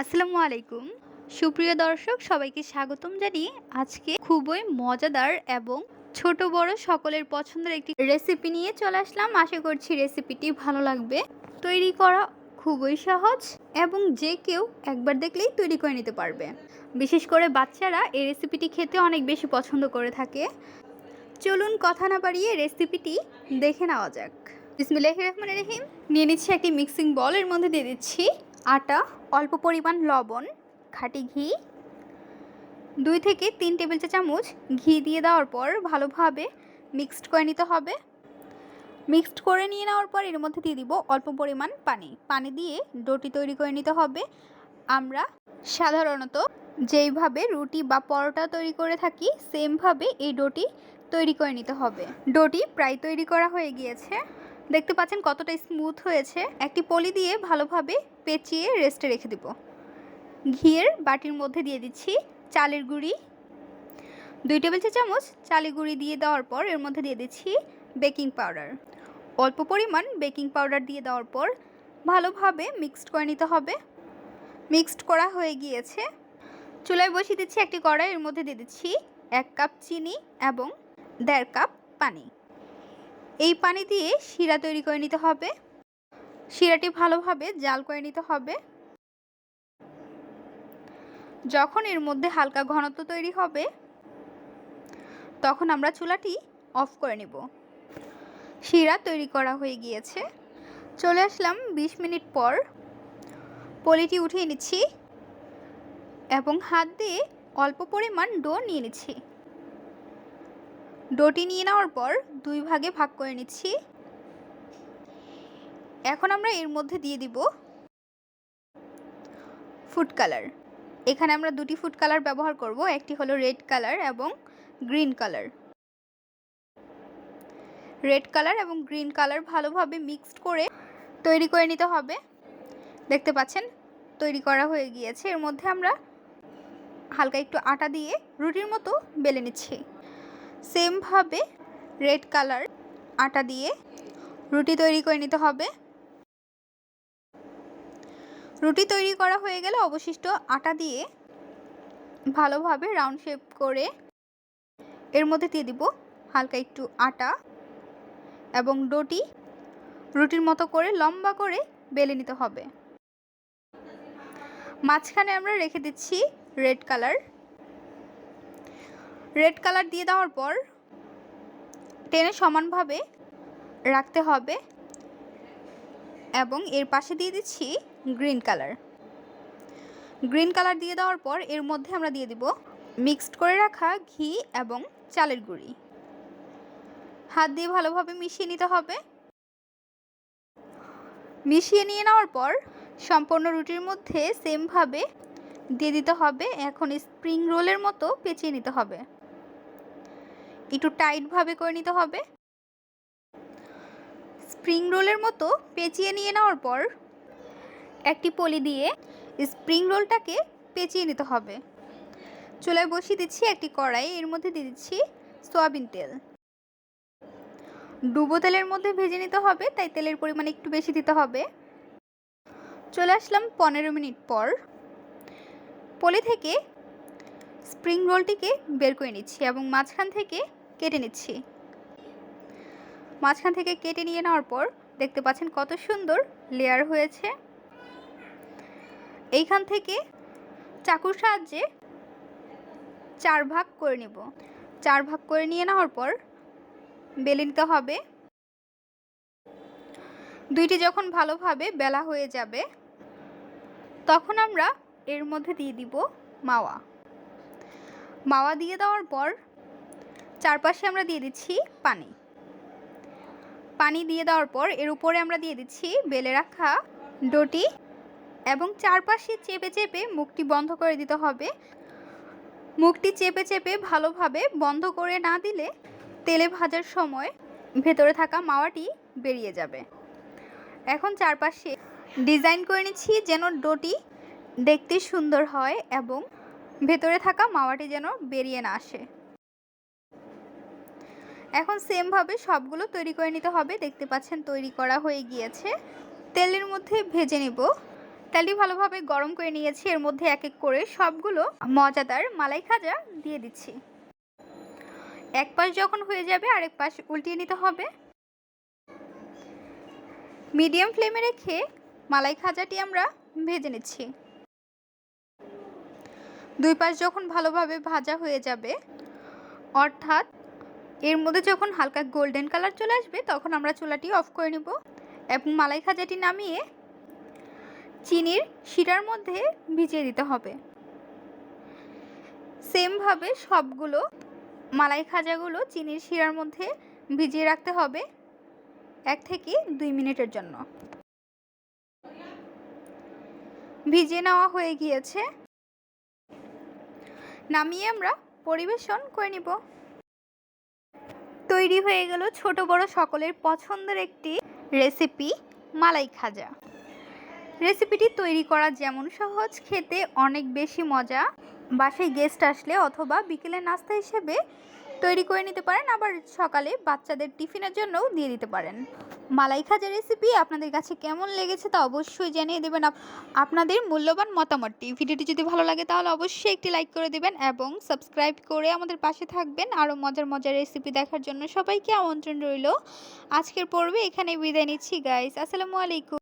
আসসালামু আলাইকুম। সুপ্রিয় দর্শক, সবাইকে স্বাগতম জানিয়ে আজকে খুবই মজাদার এবং ছোট বড় সকলের পছন্দের একটি রেসিপি নিয়ে চলে আসলাম। আশা করছি রেসিপিটি ভালো লাগবে। তৈরি করা খুবই সহজ এবং যে কেউ একবার দেখলেই তৈরি করে নিতে পারবে। বিশেষ করে বাচ্চারা এই রেসিপিটি খেতে অনেক বেশি পছন্দ করে থাকে। চলুন কথা না বাড়িয়ে রেসিপিটি দেখে নেওয়া যাক। বিসমিল্লাহ রহমান রহিম। নিয়ে নিচ্ছি একটি মিক্সিং বলের মধ্যে দিয়ে দিচ্ছি আটা, অল্প পরিমাণ লবণ, খাঁটি ঘি, দুই থেকে তিন টেবিল চা চামচ ঘি দিয়ে দেওয়ার পর ভালোভাবে মিক্সড করে নিতে হবে। মিক্সড করে নিয়ে নেওয়ার পর এর মধ্যে দিয়ে দিব অল্প পরিমাণ পানি। পানি দিয়ে ডোটি তৈরি করে নিতে হবে। আমরা সাধারণত যেইভাবে রুটি বা পরোটা তৈরি করে থাকি, সেমভাবে এই ডোটি তৈরি করে নিতে হবে। ডোটি প্রায় তৈরি করা হয়ে গিয়েছে। দেখতে পাচ্ছেন কতটা স্মুথ হয়েছে। একটি পলি দিয়ে ভালোভাবে পেঁচিয়ে রেস্টে রেখে দিব। ঘিয়ের বাটির মধ্যে দিয়ে দিচ্ছি চালের গুঁড়ি। দুই টেবিল চা চামচ চালের গুঁড়ি দিয়ে দেওয়ার পর এর মধ্যে দিয়ে দিচ্ছি বেকিং পাউডার অল্প পরিমাণ বেকিং পাউডার দিয়ে দেওয়ার পর ভালোভাবে মিক্সড করে নিতে হবে। মিক্সড করা হয়ে গিয়েছে। চুলায় বসিয়ে দিচ্ছি একটি কড়াই, এর মধ্যে দিয়ে দিচ্ছি এক কাপ চিনি এবং দেড় কাপ পানি। এই পানি দিয়ে শিরা তৈরি করে নিতে হবে। শিরাটি ভালোভাবে জাল করে নিতে হবে। যখন এর মধ্যে হালকা ঘনত্ব তৈরি হবে, তখন আমরা চুলাটি অফ করে নেব। শিরা তৈরি করা হয়ে গিয়েছে। চলে আসলাম ২০ মিনিট পর। পলিটি উঠিয়ে নিচ্ছি এবং হাত দিয়ে অল্প পরিমাণ ডো নিয়ে নিচ্ছি। ডোটি নিয়ে নেওয়ার পর দুই ভাগে ভাগ করে নিচ্ছি। এখন আমরা এর মধ্যে দিয়ে দিব ফুড কালার এখানে আমরা দুটি ফুড কালার ব্যবহার করব, একটি হলো রেড কালার এবং গ্রিন কালার রেড কালার এবং গ্রিন কালার ভালোভাবে মিক্সড করে তৈরি করে নিতে হবে। দেখতে পাচ্ছেন, তৈরি করা হয়ে গিয়েছে। এর মধ্যে আমরা হালকা একটু আটা দিয়ে রুটির মতো বেলে নিচ্ছি। সেমভাবে রেড কালার আটা দিয়ে রুটি তৈরি করে নিতে হবে। রুটি তৈরি করা হয়ে গেলে অবশিষ্ট আটা দিয়ে ভালোভাবে রাউন্ড শেপ করে এর মধ্যে দিয়ে দিব হালকা একটু আটা এবং ডোটি। রুটির মতো করে লম্বা করে বেলে নিতে হবে। মাঝখানে আমরা রেখে দিচ্ছি রেড কালার। রেড কালার দিয়ে দেওয়ার পর টেনে সমানভাবে রাখতে হবে এবং এর পাশে দিয়ে দিচ্ছি গ্রিন কালার। গ্রিন কালার দিয়ে দেওয়ার পর এর মধ্যে আমরা দিয়ে দিব মিক্সড করে রাখা ঘি এবং চালের গুঁড়ি। হাত দিয়ে ভালোভাবে মিশিয়ে নিতে হবে। মিশিয়ে নিয়ে নেওয়ার পর সম্পূর্ণ রুটির মধ্যে সেমভাবে দিয়ে দিতে হবে। এখন স্প্রিং রোলের মতো পেঁচিয়ে নিতে হবে। একটু টাইটভাবে করে নিতে হবে। স্প্রিং রোলের মতো পেঁচিয়ে নিয়ে নেওয়ার পর একটি পলি দিয়ে স্প্রিং রোলটাকে পেঁচিয়ে নিতে হবে। চুলায় বসিয়ে দিচ্ছি একটি কড়াই, এর মধ্যে দিয়ে দিচ্ছি সয়াবিন তেল। ডুবো তেলের মধ্যে ভেজে নিতে হবে, তাই তেলের পরিমাণ একটু বেশি দিতে হবে। চলে আসলাম পনেরো মিনিট পর। পলি থেকে স্প্রিং রোলটিকে বের করে নিচ্ছি এবং মাঝখান থেকে কেটে নিচ্ছি। মাঝখান থেকে কেটে নিয়ে নেওয়ার পর দেখতে পাচ্ছেন কত সুন্দর লেয়ার হয়েছে। এইখান থেকে চাকুর সাহায্যে চার ভাগ করে নেব। চার ভাগ করে নিয়ে নেওয়ার পর বেলে নিতে হবে। দুইটি যখন ভালোভাবে বেলা হয়ে যাবে, তখন আমরা এর মধ্যে দিয়ে দিব মাওয়া। মাওয়া দিয়ে দেওয়ার পর চারপাশে আমরা দিয়ে দিচ্ছি পানি। পানি দিয়ে দেওয়ার পর এর উপরে আমরা দিয়ে দিচ্ছি বেলে রাখা ডোটি এবং চারপাশে চেপে চেপে মুখটি বন্ধ করে দিতে হবে। মুখটি চেপে চেপে ভালোভাবে বন্ধ করে না দিলে তেলে ভাজার সময় ভেতরে থাকা মাওয়াটি বেরিয়ে যাবে। এখন চারপাশে ডিজাইন করে নিচ্ছি যেন ডোটি দেখতে সুন্দর হয় এবং ভেতরে থাকা মাওয়াটি যেন বেরিয়ে না আসে। এখন সেমভাবে সবগুলো তৈরি করে নিতে হবে। দেখতে পাচ্ছেন তৈরি করা হয়ে গিয়েছে। তেলের মধ্যে ভেজে নেব। তেলটি ভালোভাবে গরম করে নিয়েছি। এর মধ্যে এক এক করে সবগুলো মজাদার মালাই খাজা দিয়ে দিচ্ছি। এক পাশ যখন হয়ে যাবে, আরেক পাশ উল্টিয়ে নিতে হবে। মিডিয়াম ফ্লেমে রেখে মালাই খাজাটি আমরা ভেজে নিচ্ছি। দুই পাশ যখন ভালোভাবে ভাজা হয়ে যাবে, অর্থাৎ এর মধ্যে যখন হালকা গোল্ডেন কালার চলে আসবে, তখন আমরা চুলাটি অফ করে নেব এবং মালাই খাজাটি নামিয়ে চিনির শিরার মধ্যে ভিজিয়ে দিতে হবে। সেমভাবে সবগুলো মালাই খাজাগুলো চিনির শিরার মধ্যে ভিজিয়ে রাখতে হবে এক থেকে দুই মিনিটের জন্য। ভিজিয়ে নেওয়া হয়ে গিয়েছে। নামিয়ে আমরা পরিবেশন করে নিব। তৈরি হয়ে গেল ছোট বড় সকলের পছন্দের একটি রেসিপি মালাই খাজা। রেসিপিটি তৈরি করা যেমন সহজ, খেতে অনেক বেশি মজা। বাসায় গেস্ট আসলে অথবা বিকেলের নাস্তা হিসেবে তৈরি করে নিতে পারেন, আবার সকালে বাচ্চাদের টিফিনের জন্যও দিয়ে দিতে পারেন। মালাই খাজা রেসিপি আপনাদের কাছে কেমন লেগেছে তা অবশ্যই জানিয়ে দেবেন আপ- আপনাদের মূল্যবান মতামতটি। ভিডিওটি যদি ভালো লাগে তাহলে অবশ্যই একটি লাইক করে দেবেন এবং সাবস্ক্রাইব করে আমাদের পাশে থাকবেন। আরও মজার মজার রেসিপি দেখার জন্য সবাইকে আমন্ত্রণ রইল। আজকের পর্বে এখানে বিদায় নিচ্ছি গাইস আসসালামু আলাইকুম।